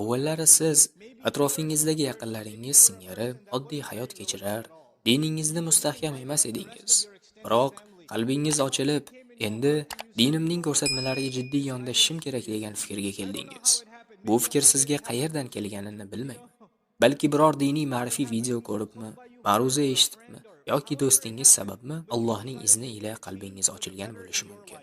Avvallari siz atrofingizdagi yaqinlaringiz singari oddiy hayot kechirar, diningizni mustahkam emas edingiz. Biroq qalbingiz ochilib, endi dinimning ko'rsatmalariga jiddiy yondashishim kerak degan fikrga keldingiz. Bu fikr sizga qayerdan kelganini bilmayman. Balki biror diniy ma'rifiy video ko'ribmi, ma'ruza eshitibmi yoki do'stingiz sababmi Allohning izni ila qalbingiz ochilgan bo'lishi mumkin.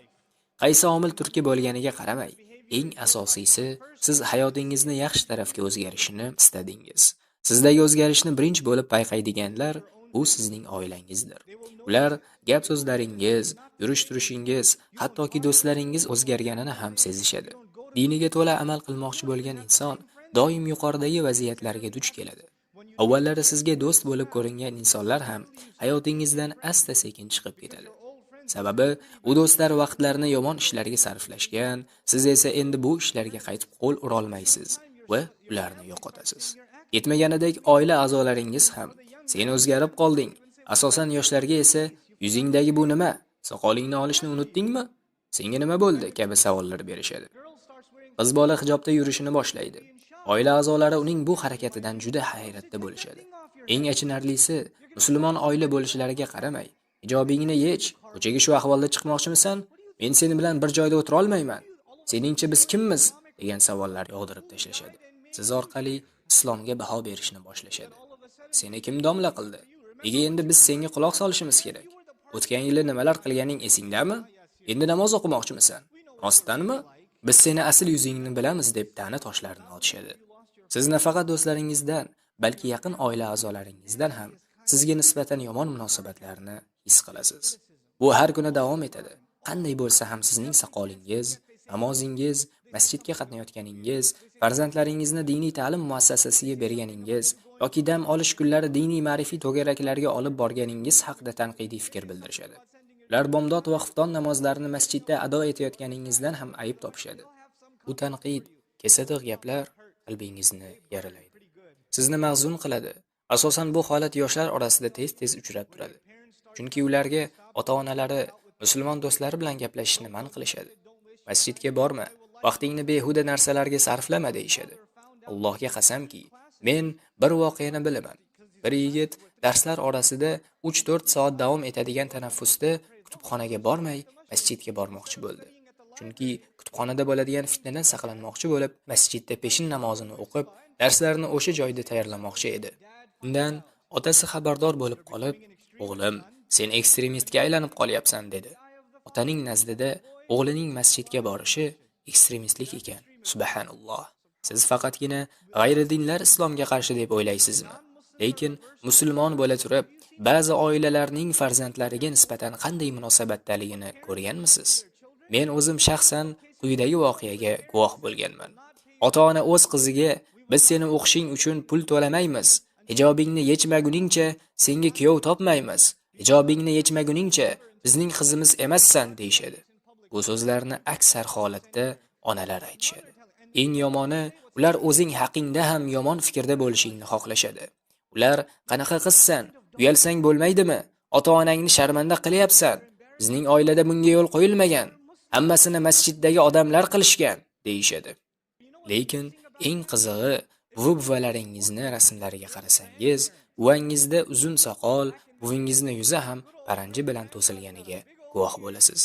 Qaysi omil turtki bo'lganiga qaramay, eng asosiysi siz hayotingizni yaxshi tarafga o'zgarishini istadingiz. Sizdagi o'zgarishni birinchi bo'lib payqaydiganlar bu sizning oilangizdir. Ular gap so'zlaringiz, yurish turishingiz, hattoki do'stlaringiz o'zgarganini ham sezishadi. Diniga to'la amal qilmoqchi bo'lgan inson doim yuqoridagi vaziyatlarga duch keladi. Avvallari sizga do'st bo'lib ko'ringan insonlar ham hayotingizdan asta-sekin chiqib ketadi. Sababi u do'stlar vaqtlarini yomon ishlarga sarflashgan, siz esa endi bu ishlarga qaytib qo'l urolmaysiz va ularni yo'qotasiz. Yetmaganidek oila a'zolaringiz ham sen o'zgarib qolding. Asosan yoshlarga esa yuzingdagi bu nima? Soqolingni olishni unutdingmi? Senga nima bo'ldi? kabi savollar berishadi. Qiz bola hijobda yurishini boshlaydi. Oila a'zolari uning bu harakatidan juda hayratda bo'lishadi. Eng achinarlisi, musulmon oila bo'lishlariga qaramay, Ijobingni yech, ko'chaga shu ahvolda chiqmoqchimisan? Men seni bilan bir joyda o'tira olmayman. Seningcha biz kimmiz? degan savollar yog'dirib tashlashadi. Siz orqali islomga baho berishni boshlashadi. Seni kim domla qildi? Nega endi biz senga quloq solishimiz kerak? O'tgan yili nimalar qilganing esingdami? Endi namoz o'qimoqchimisan? Rostdanmi? Biz seni asl yuzingni bilamiz deb ta'na toshlarini otishadi. Siz nafaqat do'stlaringizdan, balki yaqin oila a'zolaringizdan ham sizga nisbatan yomon munosabatlarni his qilasiz. Bu har kuni davom etadi. Qanday bo'lsa ham sizning soqolingiz, namozingiz, masjidga qatnayotganingiz, farzandlaringizni diniy ta'lim muassasasiga berganingiz yoki dam olish kunlari diniy ma'rifiy to'garaklarga olib borganingiz haqida tanqidiy fikr bildirishadi. Ular bomdod va xufton namozlarini masjidda ado etayotganingizdan ham ayib topishadi. Bu tanqid, kesatiq gaplar qalbingizni yaralaydi. Sizni mahzun qiladi. Asosan bu holat yoshlar orasida tez-tez uchrab turadi. Chunki ularga ota-onalari musulmon do'stlari bilan gaplashishni man qilishadi. Masjidga borma, vaqtingni behuda narsalarga sarflama deyishadi. Allohga qasamki, men bir voqeani bilaman. Bir yigit darslar orasida 3-4 soat davom etadigan tanaffusda kutubxonaga bormay masjidga bormoqchi bo'ldi. Chunki kutubxonada bo'ladigan fitnadan saqlanmoqchi bo'lib, masjidda peshin namozini o'qib, darslarni o'sha joyda tayyorlamoqchi edi. Undan otasi xabardor bo'lib qolib, "O'g'lim, sen ekstremistga aylanib qolyapsan" dedi. Otaning nazdida o'g'lining masjidga borishi ekstremistlik ekan. Subhanalloh. Siz faqatgina g'ayridinlar islomga qarshi deb o'ylaysizmi? Lekin musulmon bo'la turib, ba'zi oilalarning farzandlariga nisbatan qanday munosabatdaligini ko'rganmisiz? Men o'zim shaxsan quyidagi voqeaga guvoh bo'lganman. Ota-ona o'z qiziga biz seni o'qishing uchun pul to'lamaymiz. Hijobingni yechmaguningcha senga kuyov topmaymiz. Hijobingni yechmaguningcha bizning qizimiz emassan deyishadi Bu so'zlarni aksar holatda onalar aytishadi. Eng yomoni, ular o'zing haqingda ham yomon fikrda bo'lishingni xohlashadi. Ular qanaqa qizsan? Uyalsang bo'lmaydimi? Ota-onangni sharmanda qilyapsan. Bizning oilada bunga yo'l qo'yilmagan. Hammasini masjiddagi odamlar qilishgan, deyishadi. Lekin eng qizig'i, buvi-buvalaringizni rasmlariga qarasangiz, buvangizda uzun soqol, buvingizni yuzi ham paranji bilan to'silganiga guvoh bo'lasiz.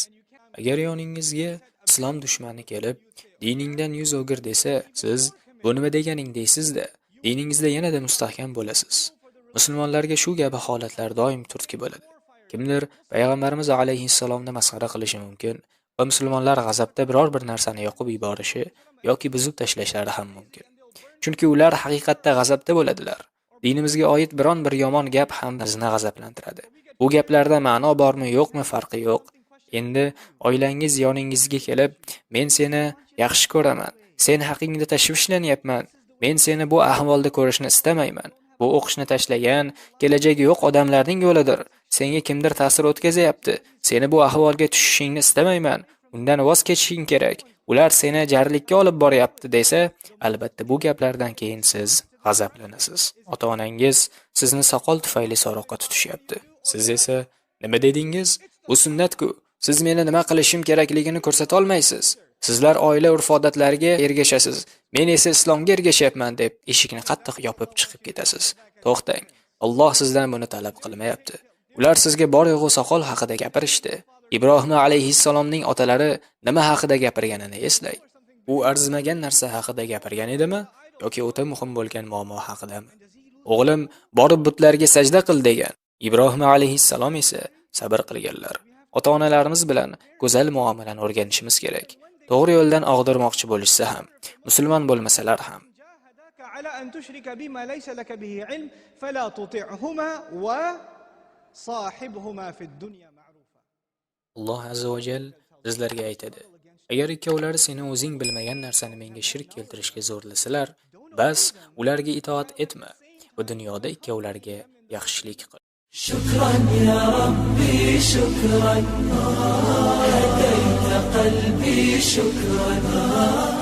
Agar yoningizga islom dushmani kelib, diningdan yuz o'gir desa, siz bu nima deganing deysizda diningizda yanada mustahkam bo'lasiz. Musulmonlarga shu kabi holatlar doim turtki bo'ladi. Kimdir payg'ambarimiz alayhissalomni masxara qilishi mumkin va musulmonlar g'azabda biror bir narsani yoqib yuborishi yoki buzib tashlashlari ham mumkin. Chunki ular haqiqatda g'azabda bo'ladilar. Dinimizga oid biron bir yomon gap ham bizni g'azablantiradi. Bu gaplarda ma'no bormi, yo'qmi farqi yo'q. Endi oilangiz yoningizga kelib, men seni yaxshi ko'raman. Sen haqingda tashvishlanyapman. Men seni bu ahvolda ko'rishni istamayman. Bu o'qishni tashlagan, kelajagi yo'q odamlarning yo'lidir. Senga kimdir ta'sir o'tkazyapti Seni bu ahvolga tushishingni istamayman. Undan voz kechishing kerak. Ular seni jarlikka olib boryapti desa, albatta bu gaplardan keyin siz g'azablanasiz. Ota-onangiz sizni soqol tufayli so'roqqa tutishyapti. Siz esa nima dedingiz? Bu sunnatku Siz meni nima qilishim kerakligini ko'rsata olmaysiz. Sizlar oila urf-odatlariga ergashasiz, men esa islomga ergashyapman deb eshikni qattiq yopib chiqib ketasiz. To'xtang. Alloh sizdan buni talab qilmayapti. Ular sizga borig'u soqol haqida gapirishdi. Ibrohim alayhissalomning otalari nima haqida gapirganini eslang. U arzimagan narsa haqida gapirgan edimi yoki o'ta muhim bo'lgan muammo haqidami? O'g'lim borib butlarga sajda qil degan. Ibrohim alayhissalom esa sabr qilganlar. Ota-onalarimiz bilan go'zal muomalani o'rganishimiz kerak. To'g'ri yo'ldan og'dirmoqchi bo'lishsa ham, musulmon bo'lmasalar ham. جاهداك على أن تشرك بما ليس لك به علم فلا تطعهما وصاحبهما في الدنيا معروفا Alloh azza va jal bizlarga aytadi: Agar ikkovlari seni o'zing bilmagan narsani menga shirk keltirishga zo'rlasalar, bas ularga itoat etma. Bu dunyoda ikkovlariga yaxshilik qil. شكرا يا ربي شكرا هديت قلبي شكرا